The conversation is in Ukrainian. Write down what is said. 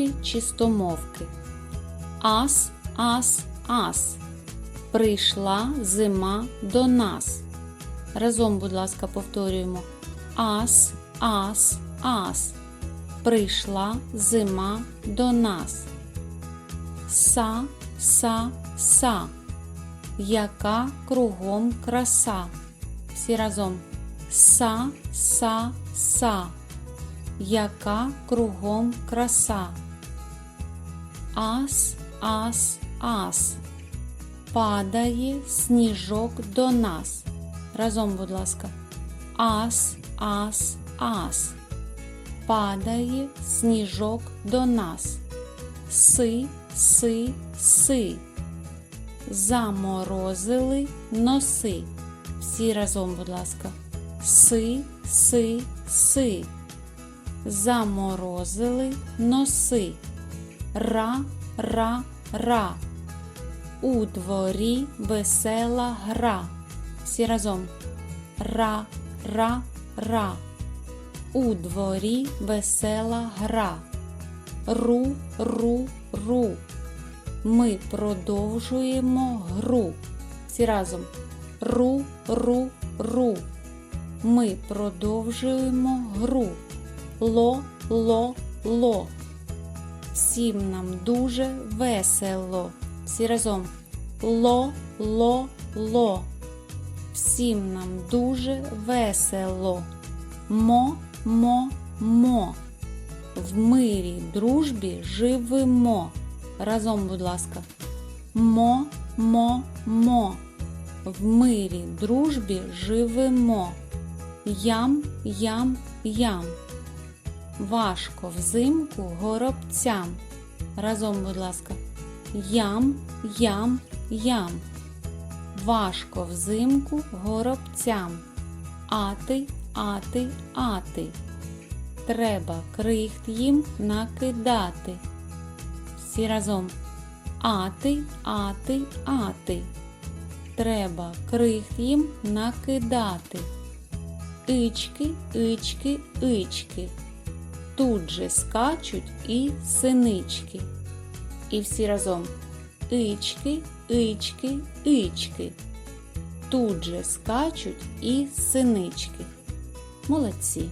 мові чистомовки. Ас, ас, ас. Прийшла зима до нас. Разом, будь ласка, повторюємо. Ас, ас, ас. Прийшла зима до нас. Са, са, са. Яка кругом краса. Всі разом. Са, са, са. Яка кругом краса. Ас, ас, ас. Падає сніжок до нас. Разом, будь ласка. Ас, ас, ас. Падає сніжок до нас. Си, си, си. Заморозили носи. Всі разом, будь ласка. Си, си, си. Заморозили носи. Ра, ра, ра. У дворі весела гра. Всі разом. Ра, ра, ра. У дворі весела гра. Ру, ру, ру. Ми продовжуємо гру. Всі разом. Ру, ру, ру. Ми продовжуємо гру. Ло, ло, ло. Всім нам дуже весело. Всі разом. Ло, ло, ло. Всім нам дуже весело. Мо, мо, мо. В мирі дружбі живемо. Разом, будь ласка. Мо, мо, мо. В мирі дружбі живемо. Ям, ям, ям. Важко взимку горобцям. Разом, будь ласка. Ям, ям, ям. Важко взимку горобцям. Ати, ати, ати. Треба крихт їм накидати. Всі разом. Ати, ати, ати. Треба крихт їм накидати. Ички, ички, ички. Тут же скачуть і синички. І всі разом. Ички, ички, ички. Тут же скачуть і синички. Молодці.